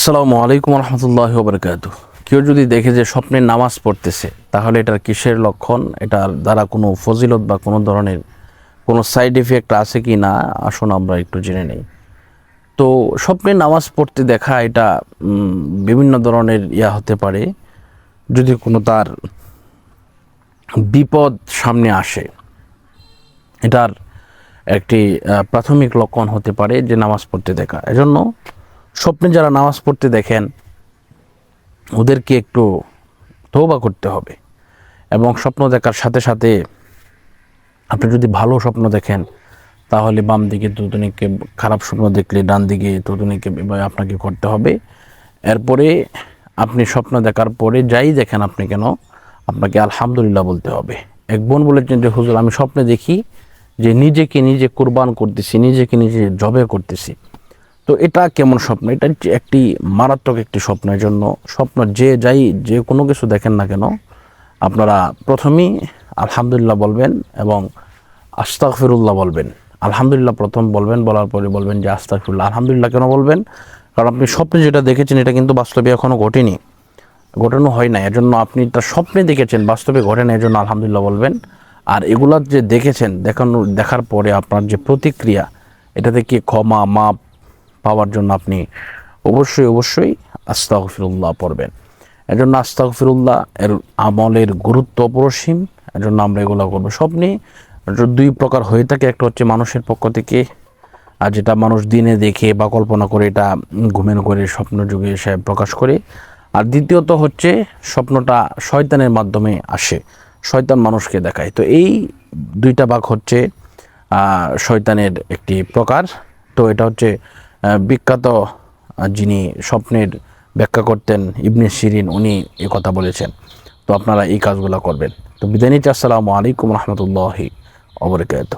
আসসালামু আলাইকুম রহমতুল্লাহ বরকাত কেউ যদি দেখে যে স্বপ্নে নামাজ পড়তেছে, তাহলে এটার কিসের লক্ষণ? এটার দ্বারা কোনো ফজিলত বা কোনো ধরনের কোনো সাইড এফেক্ট আছে কি না? আসুন আমরা একটু জেনে নেই। তো স্বপ্নে নামাজ পড়তে দেখা এটা বিভিন্ন ধরনের ইয়া হতে পারে। যদি কোনো তার বিপদ সামনে আসে, এটার একটি প্রাথমিক লক্ষণ হতে পারে যে নামাজ পড়তে দেখা। এজন্য স্বপ্নে যারা নামাজ পড়তে দেখেন, ওদেরকে একটু তৌবা করতে হবে এবং স্বপ্ন দেখার সাথে সাথে আপনি যদি ভালো স্বপ্ন দেখেন, তাহলে বাম দিকে তুতুনিকে খারাপ স্বপ্ন দেখলে ডান দিকে তুতুনিকে আপনাকে করতে হবে। এরপরে আপনি স্বপ্ন দেখার পরে যাই দেখেন আপনি কেন, আপনাকে আলহামদুলিল্লাহ বলতে হবে। এক বোন বলেছেন যে, হুজুর, আমি স্বপ্নে দেখি যে নিজেকে নিজে কোরবান করতেছি, নিজেকে নিজে জবে করতেছি। তো এটা কেমন স্বপ্ন? এটা একটি মারাত্মক একটি স্বপ্নের জন্য। স্বপ্ন যে যাই, যে কোনো কিছু দেখেন না কেন, আপনারা প্রথমেই আলহামদুলিল্লাহ বলবেন এবং আস্তাগফিরুল্লাহ বলবেন। আলহামদুলিল্লাহ প্রথম বলবেন, বলার পরে বলবেন যে আস্তাগফিরুল্লাহ। আলহামদুলিল্লাহ কেন বলবেন? কারণ আপনি স্বপ্নে যেটা দেখেছেন, এটা কিন্তু বাস্তবে এখনও ঘটেনি। ঘটানো হয় না এজন্য আপনি তার স্বপ্নে দেখেছেন, বাস্তবে ঘটে না এজন্য আলহামদুলিল্লাহ বলবেন। আর এগুলা যে দেখেছেন, দেখানো, দেখার পরে আপনার যে প্রতিক্রিয়া এটা থেকে ক্ষমা, মাপ পাওয়ার জন্য আপনি অবশ্যই অবশ্যই আস্তাগফিরুল্লাহ পড়বেন। এজন্য আস্তাগফিরুল্লাহ এর আমলের গুরুত্ব অপরসীম। এজন্য আমরা এগুলো করব। স্বপ্নে দুই প্রকার হয়ে থাকে। একটা হচ্ছে মানুষের পক্ষ থেকে, আর যেটা মানুষ দিনে দেখে বা কল্পনা করে এটা ঘুমেন করে স্বপ্ন যুগে সে প্রকাশ করে। আর দ্বিতীয়ত হচ্ছে স্বপ্নটা শয়তানের মাধ্যমে আসে। শয়তান মানুষকে দেখায়। তো এই দুইটা ভাগ হচ্ছে শয়তানের একটি প্রকার। তো এটা হচ্ছে বিখ্যাত যিনি স্বপ্নের ব্যাখ্যা করতেন ইবনে শিরিন উনি এ কথা বলেছেন। তো আপনারা এই কাজগুলো করবেন। তো বিদায় আসসালামু আলাইকুম রহমতুল্লাহি অবরকাত